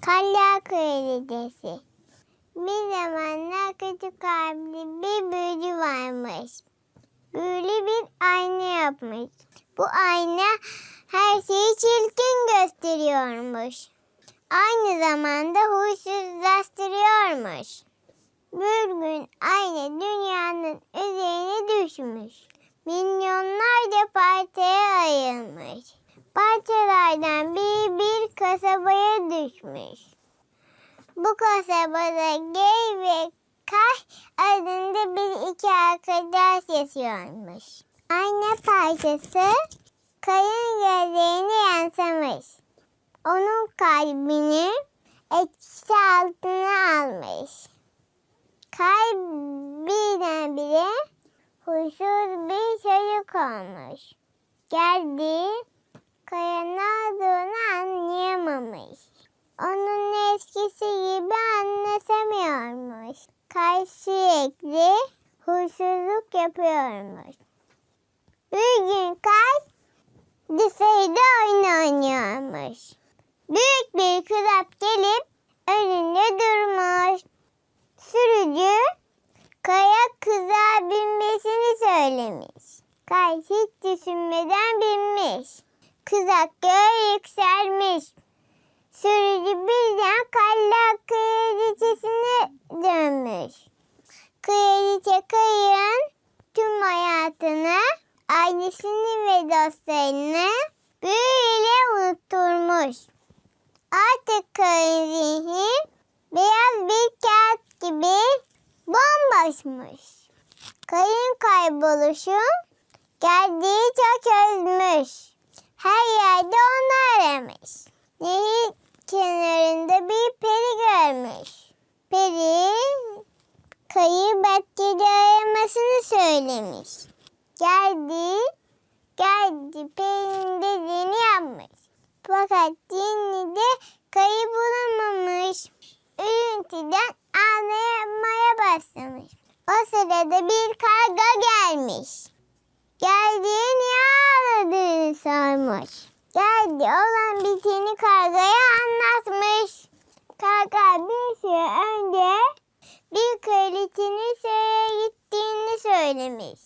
Kalya Kraliçesi Bir zamanlar küçük abli bir büyücü varmış. Büyülü bir ayna yapmış. Bu ayna her şeyi çirkin gösteriyormuş. Aynı zamanda huysuzlaştırıyormuş. Bir gün ayna dünyanın üzerine düşmüş. Milyonlarca parçaya ayrılmış. Parçalardan biri bir kasabaya düşmüş. Bu kasabada Gay ve Kay adında bir iki arkadaş yaşıyormuş. Ayna parçası Kay'ın gözlerine yansımış. Onun kalbini etkisi altına almış. Kay birdenbire huysuz bir çocuk olmuş. Geldi, Kaya ne olduğunu anlayamamış. Onun eskisi gibi anlatamıyormuş. Kay sürekli huysuzluk yapıyormuş. Bir gün Kay dışarıda oyun oynuyormuş. Büyük bir krap gelip önünde durmuş. Sürücü Kaya kıza binmesini söylemiş. Kay hiç düşünmeden binmiş. Kızak göğe yükselmiş. Sürücü birden kalla kraliçesine dönmüş. Kraliçe kayın tüm hayatını, ailesini ve dostlarını böyle unutturmuş. Artık kayın zihni beyaz bir kağıt bomboşmuş. Kayın kayboluşu geldiği çok özmüş. Her yerde onu aramış. Nehir kenarında bir peri görmüş. Peri kayı bahçede aramasını söylemiş. Geldi, geldi perinin dediğini yapmış. Fakat yine de kayı bulamamış. Başlamış. O sırada bir karga gelmiş. Geldiği niye ağladığını sormuş. Geldi olan biteni kargaya anlatmış. Karga bir süre önce bir kraliçenin saraya gittiğini söylemiş.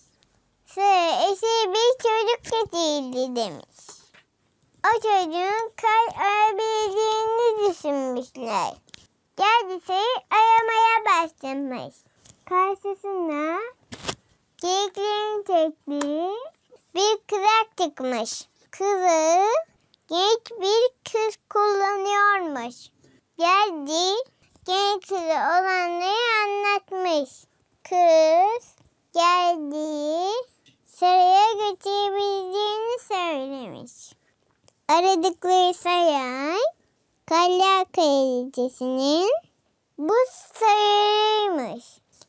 Saraya esir bir çocuk getirdi demiş. O çocuğun kar arabildiğini düşünmüşler. Geldi sayı aramaya başlamış. Karşısına geyiklerin çektiği bir kızak çıkmış. Kızı genç bir kız kullanıyormuş. Geldi genç kızı olanları anlatmış. Kız geldi saraya götürebildiğini söylemiş. Aradıkları saray Kalya Kraliçesi'nin bu sarayıymış.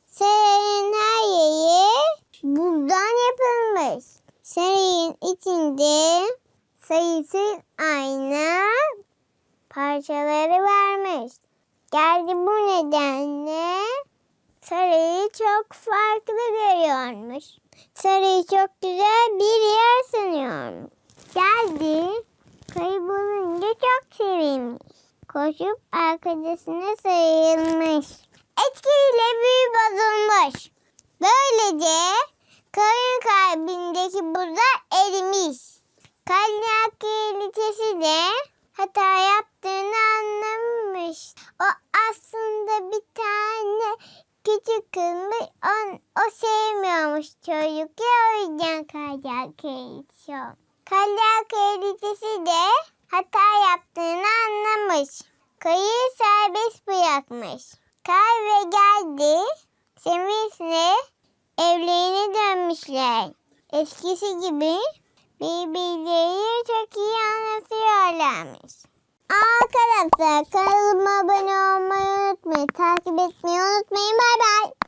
Sarayın her yeri buzdan yapılmış. Sarayın içinde sayısız ayna parçaları varmış. Geldi bu nedenle sarayı çok farklı görüyormuş. Sarayı çok güzel bir Koşup arkadaşına sarılmış. Etkiliyle büyü bozulmuş. Böylece kayın kalbindeki buzlar erimiş. Kalya kraliçesi de hata yaptığını anlamış. O aslında bir tane küçük kızmış. On, o sevmiyormuş çocuk ya o yüzden Kalya kraliçesi o. Kalya kraliçesi de hata yaptığını anlamış. Kayı serbest bırakmış. Kay ve geldi. Sevinçle evlerine dönmüşler. Eskisi gibi birbirleriyle çok iyi anlatıyorlarmış. Arkadaşlar kanalıma abone olmayı unutmayın. Takip etmeyi unutmayın. Bay bay.